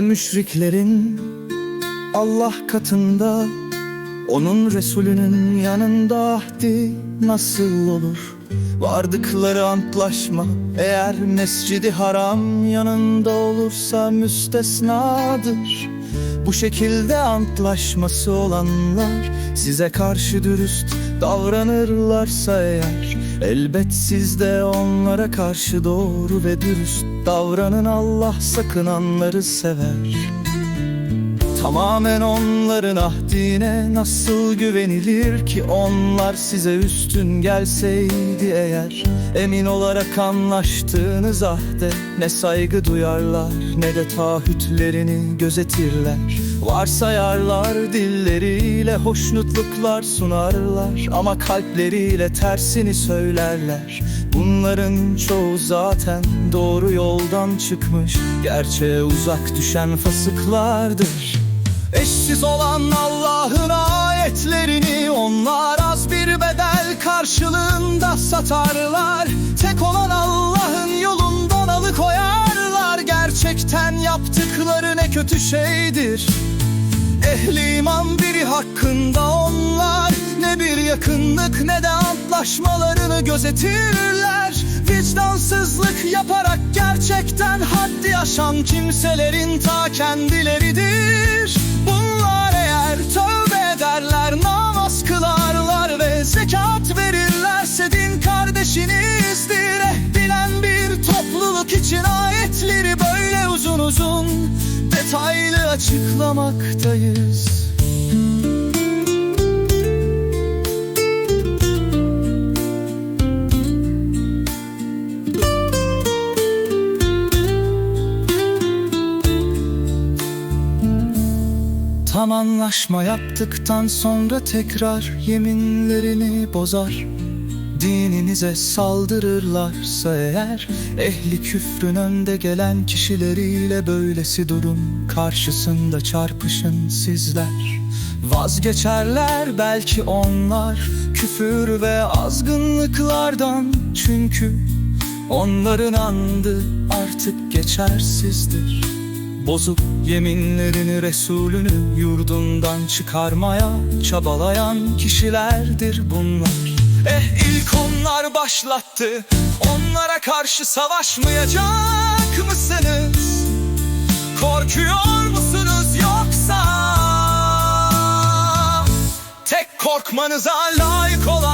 müşriklerin Allah katında Onun Resulünün yanında ahdi nasıl olur? Vardıkları antlaşma eğer mescidi haram yanında olursa müstesnadır Bu şekilde antlaşması olanlar size karşı dürüst davranırlarsa eğer Elbet siz de onlara karşı doğru ve dürüst davranın. Allah sakınanları sever. Tamamen onların ahdine nasıl güvenilir ki? Onlar size üstün gelseydi eğer Emin olarak anlaştığınız ahde ne saygı duyarlar ne de taahhütlerini gözetirler Varsayarlar dilleriyle hoşnutluklar sunarlar Ama kalpleriyle tersini söylerler. Bunların çoğu zaten doğru yoldan çıkmış. Gerçeğe uzak düşen fasıklardır. Eşsiz olan Allah'ın ayetlerini Onlar az bir bedel karşılığında satarlar. Tek olan Gerçekten yaptıkları ne kötü şeydir. Ehli iman biri hakkında onlar Ne bir yakınlık ne de antlaşmalarını gözetirler. Vicdansızlık yaparak gerçekten haddi aşan kimselerin ta kendileridir. Bunlar eğer tövbe ederler namaz kılarlar ve zekat verirlerse din kardeşinizdir. Eh bilen bir topluluk için ayetleri uzun uzun detaylı açıklamaktayız. Tam anlaşma yaptıktan sonra tekrar yeminlerini bozar Dininize saldırırlarsa eğer Ehli küfrün önde gelen kişileriyle böylesi durum Karşısında çarpışın sizler. Vazgeçerler belki onlar Küfür ve azgınlıklardan Çünkü onların andı artık geçersizdir Bozup yeminlerini Resulünü yurdundan çıkarmaya çabalayan kişilerdir bunlar Eh ilk onlar başlattı Onlara karşı savaşmayacak mısınız? Korkuyor musunuz yoksa? Tek korkmanıza layık olan